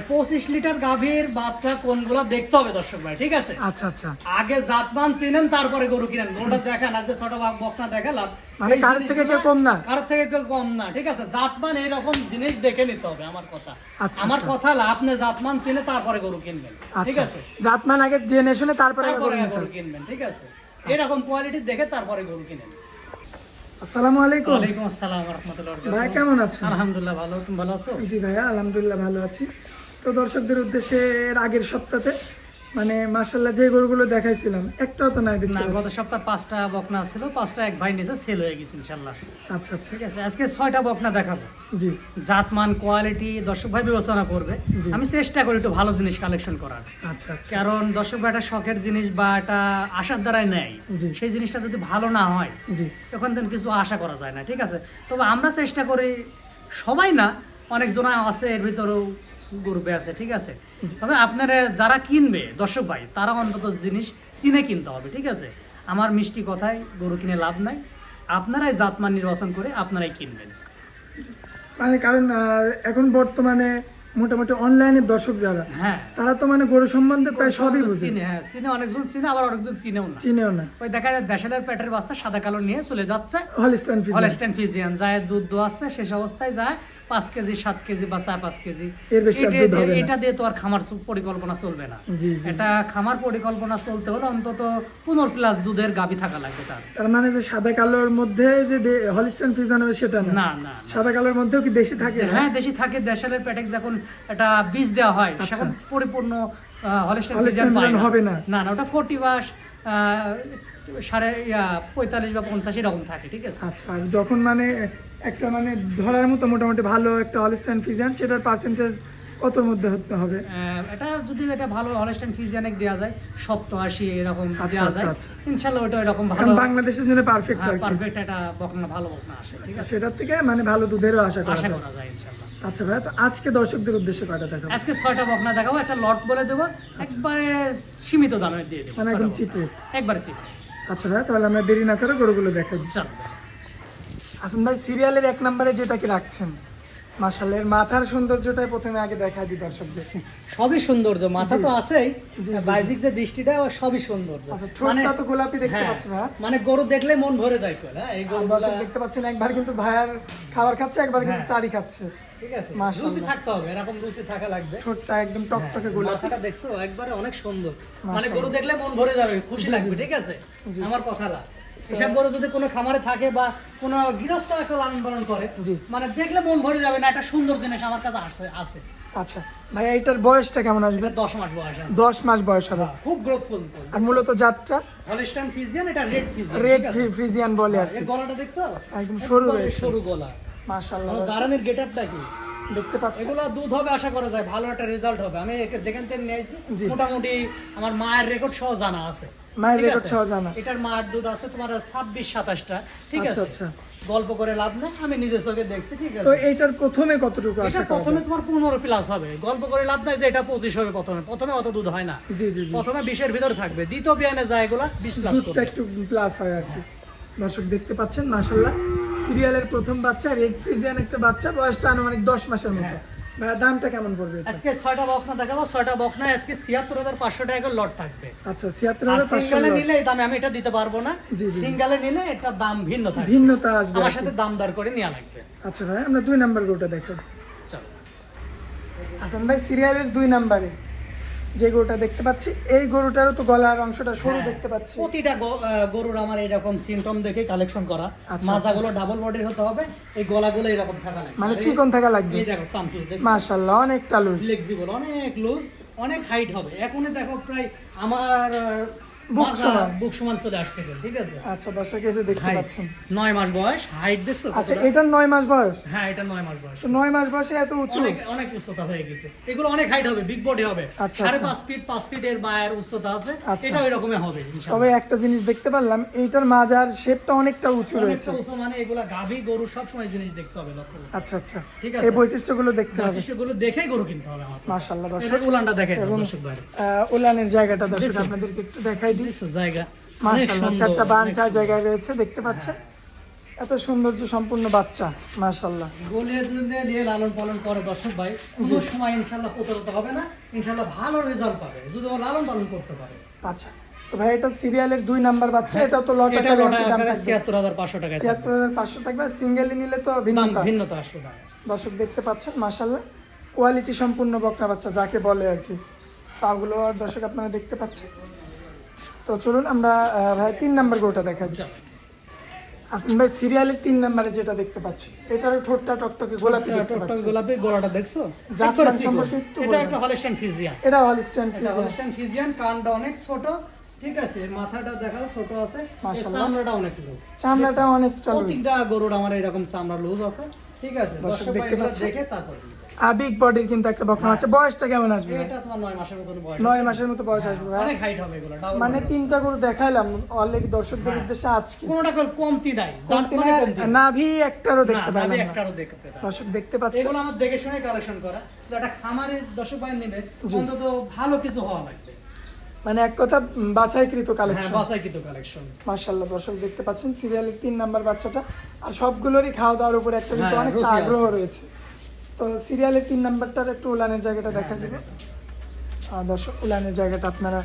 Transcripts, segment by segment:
পঁচিশ লিটার গাভীর বাচ্চা কোনগুলো দেখতে হবে দর্শক ভাই ঠিক আছে? আচ্ছা আচ্ছা। আগে জাতমান চিনেন তারপরে গরু কিনেন। গরুটা দেখান আর যে ছোট বকনা দেখালাম মানে কারোর থেকে কেউ কম না? কারোর থেকে কেউ কম না ঠিক আছে? জাতমান এইরকম জিনিস দেখে নিতে হবে আমার কথা। আচ্ছা, আমার আচ্ছা। কথা হলো আপনি জাতমান চিনে তারপরে গরু কিনবেন ঠিক আচ্ছা। আছে? জাতমান আগে জেনে শুনে তারপরে গরু। কিনবেন ঠিক আছে? এরকম কোয়ালিটি দেখে তারপরে গরু কিনেন। আসসালামু আলাইকুম। ওয়ালাইকুম আসসালাম রাহমাতুল্লাহ ভাই কেমন আছেন? আলহামদুলিল্লাহ ভালো তুমি ভালো আছো? জি ভাইয়া আলহামদুলিল্লাহ ভালো আছি। তো দর্শকদের উদ্দেশ্যে এর আগের সপ্তাহে মানে মার্শাল্লাহ যে গরুগুলো দেখাইছিলাম একটাও তো নাই না গত। সপ্তাহ পাঁচটা বকনা ছিল পাঁচটা এক ভাই নিচে সেল হয়ে গেছে ইনশাল্লাহ আচ্ছা আচ্ছা। ঠিক আছে আজকে ছয়টা বকনা দেখাবো। জি। জাতমান কোয়ালিটি দর্শক ভাই বিবেচনা করবে। আমি চেষ্টা করি একটু ভালো জিনিস কালেকশন করার। আচ্ছা আচ্ছা। কারণ দর্শক ভাই একটা শখের জিনিস বা একটা আশার দ্বারাই নেয়। জি। সেই জিনিসটা যদি ভালো না হয় জি। তখন then কিছু আশা করা যায় না ঠিক আছে? তবে আমরা চেষ্টা করি সবাই না অনেকজন আছে এর ভিতরেও গ্রুপে আছে ঠিক আছে? তবে আপনারা যারা কিনবে দর্শক ভাই তারা অন্তত জিনিস চিনে কিনতে হবে ঠিক আছে? আমার মিষ্টি কথায় গরু কিনে লাভ নাই। আপনারাই জাতমান নির্বাচন করে আপনারাই কিনবেন। মানে কারণ এখন বর্তমানে মোটামুটি অনলাইনে দর্শক যারা হ্যাঁ। তারা তো মানে গরু সম্বন্ধে প্রায় সবই বুঝে। চিনে হ্যাঁ চিনে অনেকজন চিনে আবার অনেকজন চিনেও না। চিনেও না। ওই দেখা যায় দেশালের পেটের বাচ্চা সাদা কালো নিয়ে চলে যাচ্ছে। হলিস্টান ফিজ হলস্টেন ফিজিয়ান যায় দুধ দোয়াচ্ছে শেষ অবস্থায় যায় পাঁচ কেজি সাত কেজি বা চার পাঁচ কেজি। এটা দিয়ে-। এটা তো আর খামার পরিকল্পনা চলবে না। এটা খামার পরিকল্পনা চলতে হলে অন্তত পনেরো প্লাস দুধের গাভী থাকা লাগবে তার। তার মানে যে সাদা কালোর মধ্যে যে হলিস্টান ফিজান হবে সেটা না? না। সাদা কালোর মধ্যেও কি দেশি থাকে? হ্যাঁ দেশি থাকে। দেশালের পেটে যখন একটা বীজ দেওয়া হয় আচ্ছা। সেখন পরিপূর্ণ হলিস্টেন হবে না। না না ওটা ফোর্টি বা আহ, সাড়ে পঁয়তাল্লিশ বা পঞ্চাশ এরকম থাকে ঠিক আছে? আচ্ছা যখন মানে একটা মানে ধরার মতো মোটামুটি ভালো একটা হলিস্টান ফিজান সেটার পার্সেন্টেজ কতর মধ্যে হতে হবে? এটা যদি এটা ভালো হলস্টেন ফিজিয়ানিক দেওয়া যায় সপ্তাশি এরকম আচ্ছা, দেওয়া আচ্ছা, যায় আচ্ছা। ইনশাল্লাহ ওটা এরকম ভালো বাংলাদেশের জন্য পারফেক্ট পারফেক্ট একটা বকনা ভালো বকনা আসে ঠিক আছে? সেটার থেকে মানে ভালো দুধেরও আশা করা আশা যায়। করা যায় ইনশাল্লাহ। আচ্ছা ভাই তো আজকে দর্শকদের উদ্দেশ্যে কয়টা দেখাবো? আজকে ছয়টা বকনা দেখাবো একটা লট বলে দেবো একবারে সীমিত দামে দিয়ে দেবো মানে একদম rate। একবারে চিপ আচ্ছা ভাই তাহলে আমরা দেরি না করে গরুগুলো দেখাই। চলো আসুন ভাই সিরিয়ালের এক নম্বরে যেটা কি রাখছেন মাথার সৌন্দর্যটাই প্রথমে আগে দেখাই দিই দর্শকদের। সবই সৌন্দর্য মাথা তো আছেই। বাইজিক যে দৃষ্টিটা ও সবই সৌন্দর্য। আচ্ছা ঠোঁটটা তো গোলাপি দেখতে হ্যাঁ, পাচ্ছি ভাই। মানে গরু দেখলে মন ভরে যায় হ্যাঁ? এই গরু দর্শক দেখতে পাচ্ছেন একবার কিন্তু ভাইয়ার খাবার খাচ্ছে একবার কিন্তু হ্যাঁ। চারি খাচ্ছে। ঠিক আছে রুচি থাকতে হবে এরকম রুচি থাকা লাগবে। ঠোঁটটা একদম টকটকে হ্যাঁ, গোলাপি। মাথাটা দেখছ একবারে অনেক সুন্দর। মানে গরু দেখলে মন ভরে যাবে খুশি লাগবে ঠিক আছে? আমার কথা না। এসব গরু যদি কোনো খামারে থাকে বা কোনো গৃহস্থ একটা লালন পালন করে মানে দেখলে মন ভরে যাবে না একটা সুন্দর জিনিস আমার কাছে আছে আছে। আচ্ছা ভাই এইটার বয়সটা কেমন আসবে? দশ মাস বয়স আছে। দশ মাস বয়স হবে। হ্যাঁ, খুব গ্রোথফুল আর মূলত জাতটা? হলস্টাইন ফিজিয়ান এটা রেড ফিজিয়ান রেড ফ্রিজিয়ান বলে আর এই গলাটা দেখছ? একদম সরু। সরু গলা। মাশাআল্লাহ। আমার দাঁড়ানোর গেটআপটা কি? দেখতে পাচ্ছেন এগুলো দুধ হবে আশা করা যায় ভালো একটা রেজাল্ট হবে। আমি যেখান থেকে নিয়ে আইছি জি। মোটামুটি আমার মায়ের রেকর্ড সহ জানা আছে। মায়ের রেকর্ড সহ জানা এটার মার দুধ আছে তোমার ছাব্বিশ সাতাশটা ঠিক আচ্ছা আছে? আচ্ছা। গল্প করে লাভ নাই আমি নিজের চোখে দেখছি ঠিক আছে? তো এইটার প্রথমে কতটুকু এটা প্রথমে তোমার পনেরো প্লাস হবে। গল্প করে লাভ নাই যে এটা পঁচিশ হবে প্রথমে। প্রথমে অত দুধ হয় না। জি জি প্রথমে বিশের ভিতর থাকবে। দ্বিতীয় বিয়ানে যায় এগুলা বিশ প্লাস দুধটা একটু প্লাস হয় আর কি। দর্শক দেখতে পাচ্ছেন মাশাল্লাহ সিরিয়ালের প্রথম বাচ্চা রেড ফ্রিজিয়ান একটা বাচ্চা বয়সটা আনুমানিক দশ মাসের মতো। হ্যাঁ। দামটা কেমন পড়বে আজকে ছয়টা বকনা দেখাবো ছয়টা বকনা আজকে ছিয়াত্তর হাজার পাঁচশো টাকা লট থাকবে। আচ্ছা ছিয়াত্তর হাজার সিঙ্গালে নিলে এই দামে আমি এটা দিতে পারব না। সিঙ্গালে নিলে একটা দাম ভিন্ন থাকবে। ভিন্নতা আসবে আমার সাথে দাম দর করে নেওয়া লাগবে। আচ্ছা ভাই আমরা দুই নাম্বার গরুটা দেখো। চলো। হাসান ভাই সিরিয়ালের দুই নাম্বারে। যে গরুটা দেখতে পাচ্ছি এই গরুটারও তো গলার অংশটা সরু হ্যাঁ, দেখতে পাচ্ছি। প্রতিটা গরুর আমার এরকম সিমটম দেখে কালেকশন করা। মাজাগুলো ডাবল বডির হতে হবে এই গলাগুলো এরকম থাকা লাগবে। মানে চিকন থাকা লাগবে? এই দেখো সামপিস দেখো মাশাআল্লাহ অনেকটা লুজ ফ্লেক্সিবল অনেক লুজ অনেক হাইট হবে। এখনই দেখো প্রায় আমার বুক মাজা সমান। বুক সমান চলে আসছে ঠিক আছে? আচ্ছা দর্শক এই যে দেখতে পাচ্ছেন। নয় মাস বয়স হাইট দেখছ আচ্ছা কতটা? এটার মাস বয়স? হ্যাঁ এটা নয় মাস বয়স। তো নয় মাস বয়সে এত উঁচু? অনেক অনেক উচ্চতা হয়ে গেছে। এগুলো অনেক হাইট হবে বিগ বডি হবে। আচ্ছা, সাড়ে আচ্ছা। পাঁচ ফিট পাঁচ ফিট এর উচ্চতা আছে। আচ্ছা। এটা ওই হবে তবে একটা জিনিস দেখতে পারলাম এইটার মাজার শেপটা অনেকটা উঁচু রয়েছে। উঁচু মানে এগুলা গাভী গরু সবসময় জিনিস দেখতে হবে লক্ষ্য আচ্ছা আচ্ছা। ঠিক আছে। এই বৈশিষ্ট্যগুলো দেখতে হবে। বৈশিষ্ট্যগুলো দেখেই গরু কিনতে হবে আমার। মাশাল্লাহ দর্শক। উলানটা দেখে দর্শক ভাইরা। উলানের জায়গাটা দর্শক? আপনাদেরকে একটু দেখাই। দিই দেখছ জায়গা? অনেক চারটা বান অনেক চার সুন্দর। জায়গায় রয়েছে দেখতে পাচ্ছেন? এত সৌন্দর্য সম্পূর্ণ বাচ্চা মাশাল্লাহ গলিয়ে নিয়ে লালন পালন করে দর্শক ভাই। কোনো সময় ইনশাল্লাহ প্রতারিত হবে না ইনশাল্লাহ ভালো রেজাল্ট পাবে। যদি ও লালন পালন করতে পারে। আচ্ছা তো ভাই এটা সিরিয়ালের দুই নাম্বার বাচ্চা এটা তো লট এটা আকারে লটা একই দাম আকারে থাকবে। ছিয়াত্তর হাজার পাঁচশো টাকায় থাকবে। ছিয়াত্তর হাজার পাঁচশো থাকবে সিঙ্গেলি নিলে তো ভিন্ন দাম দাম। ভিন্নতা আসবে দর্শক দেখতে পাচ্ছেন মাশাল্লাহ কোয়ালিটি সম্পূর্ণ বকনা বাচ্চা যাকে বলে আর কি। পাগুলো আর দর্শক আপনারা দেখতে পাচ্ছেন। তো চলুন আমরা ভাই তিন নাম্বার গরুটা দেখা যাক আসুন ভাই সিরিয়ালের তিন নাম্বারে যেটা দেখতে পাচ্ছি এটারও ঠোঁটটা টকটকে গোলাপি টকটক গোলাপি গলাটা দেখছ। সম্পর্কে এটা একটা হলস্টাইন ফিজিয়ান এটা হলিস্টান এটা হলস্টাইন ফিজিয়ান কানটা অনেক ছোট ঠিক আছে? মাথাটা দেখাও ছোট আছে চামড়াটা অনেক লুজ চামড়াটা loose। প্রত্যেকটা গরুর আমার এরকম চামড়া লুজ আছে ঠিক আছে? দর্শক দেখতে পাচ্ছেন। দেখে তারপর বিগ বডির কিন্তু একটা বকনা আছে। বয়সটা কেমন আসবে? এটা তোমার নয় মাসের বয়স মতো বয়স আসবে ভাই। অনেক হাইট হবে এগুলো মানে তিনটা গরু দেখাইলাম অলরেডি দর্শকদের হ্যাঁ। উদ্দেশ্যে আজকে। কোনোটা কোনো কমতি নাই কমতি মানে নাই। নাভি একটারও দেখতে পাইলাম। একটারও দেখতে। দর্শক দেখতে পাচ্ছেন এগুলো আমার দেখে শুনে কালেকশন করা। তো একটা খামারের দর্শক ভাই নিবে। অন্তত ভালো কিছু হওয়া লাগবে। মানে এক কথা বাছাইকৃত হ্যাঁ কালেকশন বাসায় কিন্তু কালেকশন মার্শাল্লাহ দর্শক দেখতে পাচ্ছেন। সিরিয়ালের তিন নাম্বার বাচ্চাটা। আর সবগুলোরই খাওয়া দাওয়ার উপরে একটা কিন্তু হ্যাঁ, আছে। আগ্রহ রয়েছে। তো সিরিয়ালের তিন নাম্বারটার একটু উলানের জায়গাটা দেখা দিবে আর দর্শক উলানের জায়গাটা আপনারা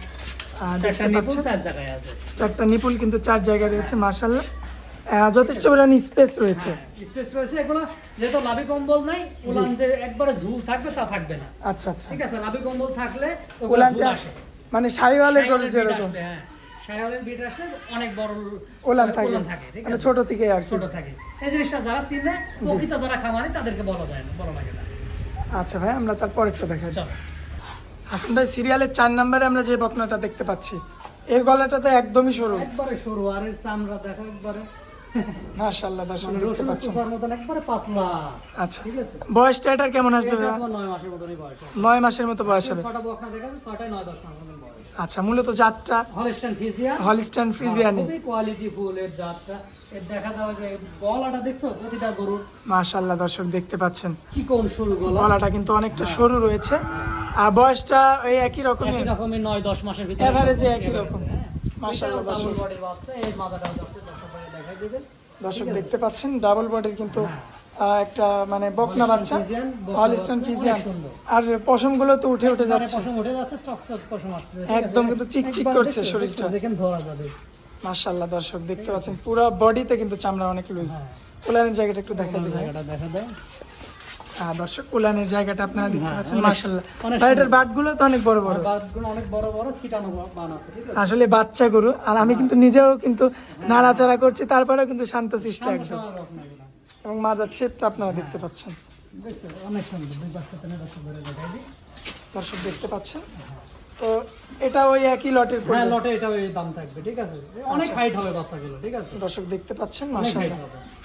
চারটা নিপুল চার জায়গায় আছে। কিন্তু চার জায়গায় রয়েছে মার্শাল্লাহ যথেষ্ট পরিমাণ স্পেস রয়েছে। স্পেস রয়েছে। এগুলো যেহেতু লাভি কম্বল নাই উলান যে একবারে ঝুল থাকবে তা থাকবে না। আচ্ছা আচ্ছা। ঠিক আছে লাভি কম্বল থাকলে ওগুলো ঝুল আসে। মানে সাইওয়ালের গরু যেরকম। হ্যাঁ। আসলে অনেক বড় ওলান থাকে। মানে ছোট থেকে আর ছোট থাকে। এই জিনিসটা যারা চিনে প্রকৃত যারা খামারে তাদেরকে বলা যায় না বলা লাগে না। আচ্ছা ভাই আমরা তারপর একটা দেখা হাসান ভাই সিরিয়ালের চার নম্বরে আমরা যে বকনাটা দেখতে পাচ্ছি এর গলাটা তো একদমই সরু। একবারে সরু আর এর চামড়া দেখো একবারে। মাশাআল্লাহ দর্শন মানে মতন একবারে পাতলা। আচ্ছা। ঠিক আছে? বয়সটা এটার কেমন আসবে 9 মাসের মতনই বয়স। 9 মাসের মতো বয়স হবে। বকনা দেখেন 9 10 আচ্ছা মূলত জাতটা হলস্টাইন ফিজিয়ান হলিস্টান ফ্রিজিয়ানি খুবই কোয়ালিটি ফুল এর জাতটা এর দেখা যাবে যে গলাটা দেখছ? প্রতিটা গরুর মাশাআল্লাহ দর্শক দেখতে পাচ্ছেন। চিকন সরু গলা। গলাটা কিন্তু অনেকটা সরু রয়েছে। আর বয়সটা ওই একই রকমের। একই রকমের নয় দশ মাসের ভিতরে Average এ একই রকম। হ্যাঁ। মাশাআল্লাহ, দর্শক। double বাচ্চা, এর মাথাটাও দশ দশ দেখাই দেবে। দর্শক দেখতে পাচ্ছেন ডাবল বডির কিন্তু হ্যাঁ। একটা মানে বকনা বাচ্চা হলিস্টান অনেক আর পশমগুলো তো উঠে উঠে যাচ্ছে পশম উঠে যাচ্ছে, চকচক পশম আছে? একদম কিন্তু চিকচিক করছে শরীরটা। দেখছ, যেখানে ধরা যাবে। মাশাআল্লাহ দর্শক দেখতে পাচ্ছেন পুরো বডিতে কিন্তু চামড়া অনেক লুজ হ্যাঁ। উলানের জায়গাটা একটু দেখা দিবেন জায়গাটা দেখা দেয়। হ্যাঁ দর্শক উলানের জায়গাটা আপনারা দেখতে হ্যাঁ, পাচ্ছেন মাশাআল্লাহ ভাই এটার বাটগুলো তো অনেক বড় বড় অনেক বড় বড় ছিটানো বান আছে, ঠিক আছে? আসলে বাচ্চা গরু আর আমি কিন্তু নিজেও কিন্তু নাড়াচাড়া করছি তারপরেও কিন্তু শান্ত শান্ত একদম। এবং মাজার শেপটা আপনারা দেখতে পাচ্ছেন? অনেক সুন্দর। দুই দর্শক ধরে দর্শক দেখতে পাচ্ছেন। তো এটা ওই একই লটের হ্যাঁ লটে এটা ওই দাম থাকবে ঠিক আছে? অনেক হাইট হবে বাচ্চাগুলো ঠিক আছে? দর্শক দেখতে পাচ্ছেন মাশাআল্লাহ।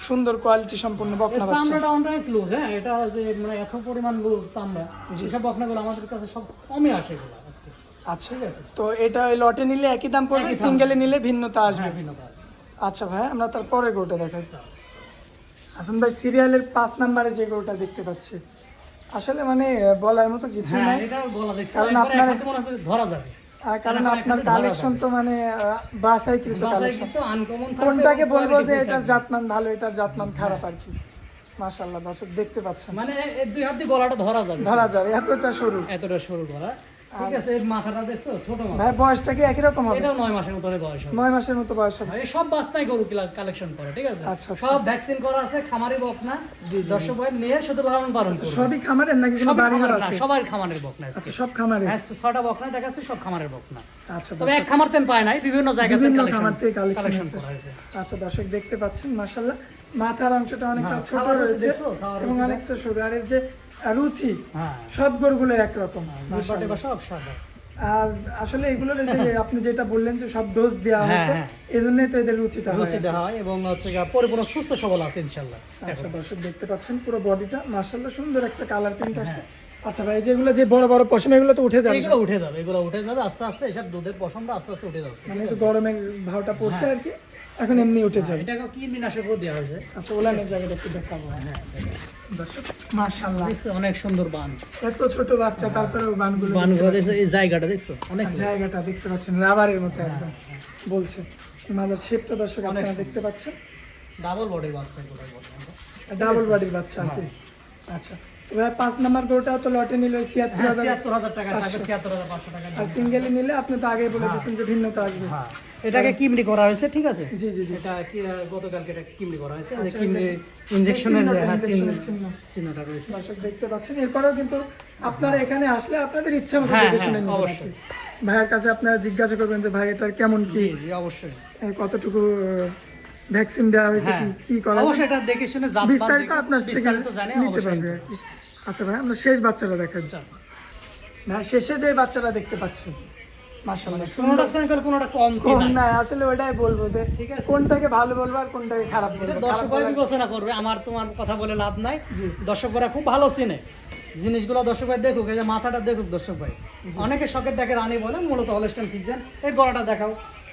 সুন্দর কোয়ালিটি সম্পূর্ণ বকনা বাচ্চা। চামড়াটা অনেক লুজ হ্যাঁ? এটা যে মানে এত পরিমাণ লুজ চামড়া। যেসব বকনাগুলো আমাদের কাছে সব কমে আসে এগুলো আজকে। আচ্ছা। ঠিক আছে? তো এটা ওই লটে নিলে একই দাম পড়বে সিঙ্গেলে নিলে ভিন্নতা আসবে? হ্যাঁ, ভিন্নতা। আচ্ছা ভাই আমরা তারপরে গরুটা দেখাই। হাসান ভাই সিরিয়ালের পাঁচ নাম্বারে যে গরুটা দেখতে পাচ্ছি। আসলে মানে বলার মতো কিছু হ্যাঁ নাই। কারণ আপনার- ধরা যাবে। আর কারণ আপনার কালেকশন তো মানে বাসাইকৃত কালেকশন কোনটাকে বলব যে এটার। জাতমান ভালো এটার জাতমান খারাপ আর কি। মাশাআল্লাহ দর্শক দেখতে পাচ্ছেন। মানে এই দুই হাত দিয়ে গলাটা ধরা যাবে। ধরা যাবে এতটা সরু। এতটা সরু গলা। ঠিক আছে এর মাথাটা দেখছ? ছোট মাথা। ভাই বয়সটা কি একই রকম হবে? এটাও নয় মাসের মতন বয়স হবে। নয় মাসের মতো বয়স হবে। এই সব বাস্তায় গরু কালেকশন করে ঠিক আছে? আচ্ছা, আচ্ছা। সব ভ্যাকসিন করা আছে খামারি বকনা। জি, জি। দর্শক ভাই নিয়ে শুধু লালন পালন করবে। সবই খামারের নাকি কোনো খামারের না, আছে? সবার খামারের বকনা আজকে। আচ্ছা সব খামারে হ্যাঁ, ছটা বকনা দেখাচ্ছে সব খামারের বকনা। আচ্ছা তবে এক খামার তেন পায় নাই বিভিন্ন কালেকশন করা হয়েছে। আচ্ছা দর্শক দেখতে পাচ্ছেন মাশাআল্লাহ। মাথার অংশটা অনেকটা হ্যাঁ, ছোট রয়েছে এবং অনেকটা যে রুচি হ্যাঁ। সব গরুগুলো একরকম। সব সাদা। আর আসলে এগুলোর যে আপনি যেটা বললেন যে সব ডোজ দেওয়া হয় হয়েছে হ্যাঁ। এই জন্যই তো এদের রুচিটা হয়। হয় এবং হচ্ছে পরিপূর্ণ সুস্থ সবল আছে ইনশাল্লাহ। আচ্ছা দর্শক দেখতে পাচ্ছেন পুরো বডিটা মাশাআল্লাহ সুন্দর একটা কালার প্রিন্ট আসছে। হ্যাঁ। আচ্ছা ভাই যেগুলো যে বড় বড় পশম এগুলো তো উঠে যাবে। এগুলো উঠে যাবে এগুলো উঠে যাবে আস্তে আস্তে এসব দুধের পশমটা আস্তে আস্তে উঠে যাচ্ছে মানে একটু গরমের ভাবটা পড়ছে আর কি এখন এমনি উঠে যাবে। এটা কি বিনাশের উপর দেওয়া হয়েছে। আচ্ছা ওলানের জায়গাটা একটু দেখাবো। হ্যাঁ দর্শক মাশাআল্লাহ। দেখছ অনেক সুন্দর বান। এত ছোট বাচ্চা তারপরে বানগুলো বানগুলো দেখছ এই জায়গাটা দেখছ? অনেক জায়গাটা দেখতে পাচ্ছেন রাবারের মতো হ্যাঁ, একদম। বলছে মাদার শেপটা দর্শক আপনারা। দেখতে পাচ্ছেন। ডাবল বডির বাচ্চা। ডাবল বডির বাচ্চা আচ্ছা এবার পাঁচ নাম্বার গরুটাও তো লটে নিল ছিয়াত্তর হ্যাঁ হাজার টাকা ছিয়াত্তর হাজার পাঁচশো টাকা আর সিঙ্গেলি নিলে আপনি তো আগে বলে। দিয়েছেন যে ভিন্নতা আসবে। এটাকে কিমড়ি করা হয়েছে ঠিক আছে? জি জি জি। এটা গতকালকে এটা কিমড়ি করা হয়েছে? কিমড়ি এই যে চিহ্নটা, injection-এর চিহ্ন- চিহ্ন। চিহ্নটা রয়েছে। দর্শক দেখতে পাচ্ছেন এরপরেও কিন্তু আপনারা এখানে আসলে আপনাদের ইচ্ছা মতো হ্যাঁ, দেখে হ্যাঁ, শুনে অবশ্যই। ভাইয়ের কাছে আপনারা জিজ্ঞাসা করবেন যে ভাই এটার কেমন কি? জি অবশ্যই। কতটুকু ভ্যাকসিন দেওয়া হয়েছে হ্যাঁ। কি- করা অবশ্যই এটা দেখে শুনে বিস্তারিত আপনার বিস্তারিত জানে নিতে অবশ্যই। আচ্ছা ভাই আমরা শেষ বাচ্চাটা। ভাই শেষে যে বাচ্চাটা দেখতে পাচ্ছি মাশাআল্লাহ। কোনোটা স্যাঙ্কল কোনোটা কম কি না? আসলে ওটাই বলব যে ঠিক আছে। কোনটাকে ভালো বলব আর কোনটাকে খারাপ বলব। বিবেচনা করবে আমার তোমার কথা বলে লাভ নাই। দর্শকরা খুব ভালো চিনে। জিনিসগুলো দর্শক ভাই দেখুক এই যে মাথাটা দেখুক দর্শক ভাই। অনেকে শখের দেখে রানী বলে মূলত হলস্টান ফিজেন এই গলাটা দেখাও।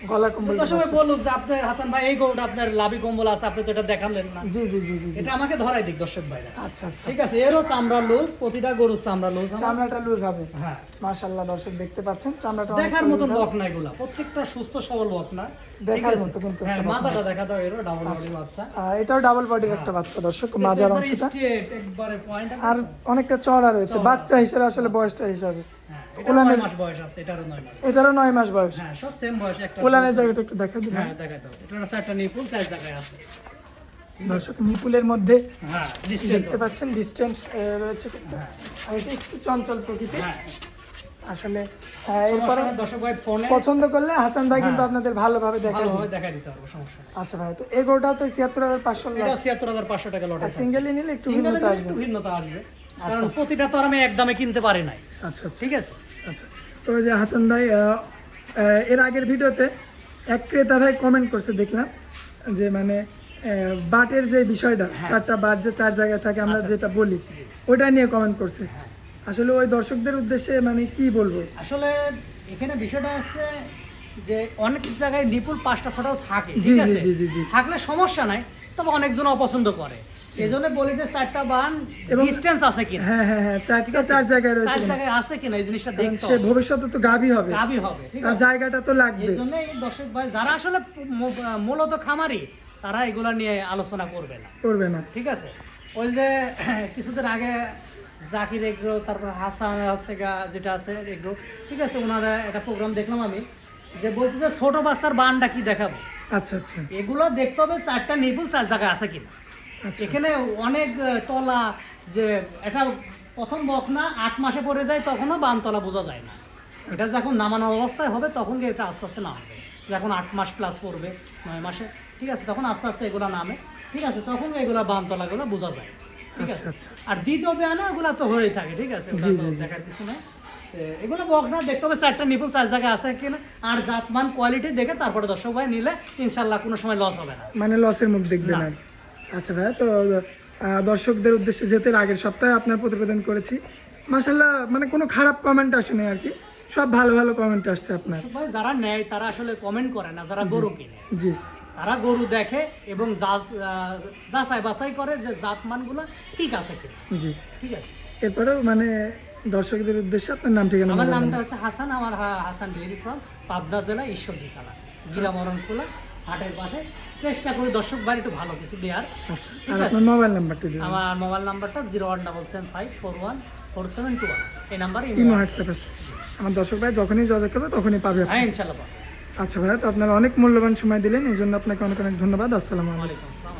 গলা কম্বল দর্শক বলুক যে আপনার হাসান ভাই এই গরুটা আপনার লাভি কম্বল আছে আপনি তো এটা দেখালেন না। জি জি জি জি জি। এটা আমাকে ধরাই দিক দর্শক ভাইরা। আচ্ছা আচ্ছা। ঠিক আছে এরও চামড়া লুজ প্রতিটা গরুর চামড়া লুজ চামড়াটা লুজ হবে। হ্যাঁ। মাশাআল্লাহ দর্শক দেখতে পাচ্ছেন চামড়াটা দেখার মতন loose না এগুলা। প্রত্যেকটা সুস্থ সবল না। দেখার মতো কিন্তু হ্যাঁ মাথাটা দেখা দাও এরও ডাবল বডি বাচ্চা। এটাও ডাবল বডির একটা বাচ্চা দর্শক মাজার অংশটা। একবারে আর অনেকটা চড়া রয়েছে। বাচ্চা হিসেবে আসলে বয়সটা হিসাবে। হ্যাঁ, এটারও উলানের- নয় মাস বয়স আছে, এটারও নয় মাস। এটারও নয় মাস বয়স হ্যাঁ, সব same বয়স, একটা কোলানের জায়গাটা একটু দেখা দিন হ্যাঁ, দেখাই দাও। এটার আছে একটা চার জায়গায় আছে। দর্শক নিপুলের মধ্যে দেখতে পাচ্ছেন ডিস্টেন্স রয়েছে কিন্তু। আর এটা একটু চঞ্চল প্রকৃতি। আসলে এরপরে দর্শক ভাই ফোনে পছন্দ করলে হাসান ভাই কিন্তু। আপনাদের ভালোভাবে দেখা ভালোভাবে দেখাই দিতে পারব, সমস্যা আচ্ছা ভাই তো এগোটাও তো ছিয়াত্তর হাজার পাঁচশো এটা 76,500 টাকা লটে। সিঙ্গেলি নিলে একটু ভিন্নতা আসবে ভিন্নতা আসবে। কারণ প্রতিটা তো আর আমি একদমে কিনতে পারি নাই আচ্ছা আচ্ছা ঠিক আছে আচ্ছা তো যে হাসান ভাই এর আগের ভিডিওতে এক ক্রেতা ভাই কমেন্ট করছে দেখলাম যে মানে বাটের যে বিষয়টা হ্যাঁ। চারটা বাট যে চার জায়গায় থাকে আমরা আচ্ছা, যেটা বলি জি। ওটা নিয়ে কমেন্ট করছে হ্যাঁ। আসলে ওই দর্শকদের উদ্দেশ্যে মানে কি বলব আসলে এখানে বিষয়টা হচ্ছে যে অনেক জায়গায় নিপুল পাঁচটা ছটাও থাকে ঠিক আছে। থাকলে সমস্যা নাই তবে অনেকজন অপছন্দ করে এই জন্য বলি যে চারটা বান ডিস্টেন্স আছে কিনা। হ্যাঁ হ্যাঁ হ্যাঁ চারটা চার জায়গায় রয়েছে চার জায়গায় আছে কিনা এই জিনিসটা দেখতে হবে। ভবিষ্যতে তো গাবি হবে। গাবি হবে ঠিক আছে? জায়গাটা তো লাগবে। এই জন্য এই দর্শক ভাই যারা আসলে মূলত খামারি তারা এগুলা নিয়ে আলোচনা করবে না। করবে না। ঠিক আছে? ওই যে কিছুদিন আগে জাকির এগ্রো তারপর হাসান আছে যেটা আছে এগ্রো ঠিক আছে? ওনারা একটা প্রোগ্রাম দেখলাম আমি যে বলতেছে ছোট বাচ্চার বানটা কি দেখাবো? আচ্ছা আচ্ছা। এগুলো দেখতে হবে চারটা নিপুল চার জায়গায় আছে কিনা। এখানে অনেক তলা যে এটা প্রথম বকনা আট মাসে পড়ে যায় তখনও বানতলা বোঝা যায় না। এটা যখন নামানো অবস্থায় হবে তখন গিয়ে এটা আস্তে আস্তে নামবে। যখন আট মাস প্লাস পড়বে নয় মাসে ঠিক আছে? তখন আস্তে আস্তে এগুলো নামে ঠিক আছে? তখন এগুলো বানতলাগুলো বোঝা যায় ঠিক আছে? আচ্ছা, আচ্ছা। আর দ্বিতীয় বেয়ানা ওগুলো তো হয়েই থাকে ঠিক আছে। দেখার কিছু না এগুলো বকনা দেখতে হবে চারটা নিপুল চার জায়গায় আছে কিনা। আর জাতমান কোয়ালিটি দেখে তারপরে দর্শক ভাই নিলে ইনশাল্লাহ কোনো সময় লস হবে না। মানে লসের মুখ দেখবে না। আচ্ছা ভাই তো দর্শকদের উদ্দেশ্যে যেতে আগের সপ্তাহে আপনার প্রতিবেদন করেছি মাসাল্লাহ মানে কোনো খারাপ কমেন্ট আসেনি আর কি? সব ভালো ভালো কমেন্ট আসছে আপনার। যারা নেয় তারা আসলে কমেন্ট করে না যারা গরু কিনে। জি। তারা গরু দেখে এবং যাচাই বাছাই করে যে জাতমানগুলো ঠিক আছে কিনা। জি। ঠিক আছে? এরপরেও মানে দর্শকদের উদ্দেশ্যে আপনার নাম ঠিকানা আমার নামটা হচ্ছে হাসান আমার হাসান ডেয়ারি ফার্ম পাবনা জেলা ঈশ্বরদী থানা গিরামরণ খোলা হাটের পাশে। চেষ্টা করি দর্শক ভাই একটু ভালো কিছু দেওয়ার আচ্ছা। আপনার মোবাইল নাম্বারটা দিন। আমার মোবাইল নাম্বারটা zero one double seven five four one four seven two one. এই নাম্বারে ইমো হোয়াটসঅ্যাপ আছে। আমার দর্শক ভাই যখনই যোগাযোগ করবে তখনই পাবে। হ্যাঁ ইনশাল্লাহ আচ্ছা ভাই তো আপনারা অনেক মূল্যবান সময় দিলেন এই জন্য আপনাকে অনেক অনেক ধন্যবাদ। আসসালামু আলাইকুম। আসসালাম।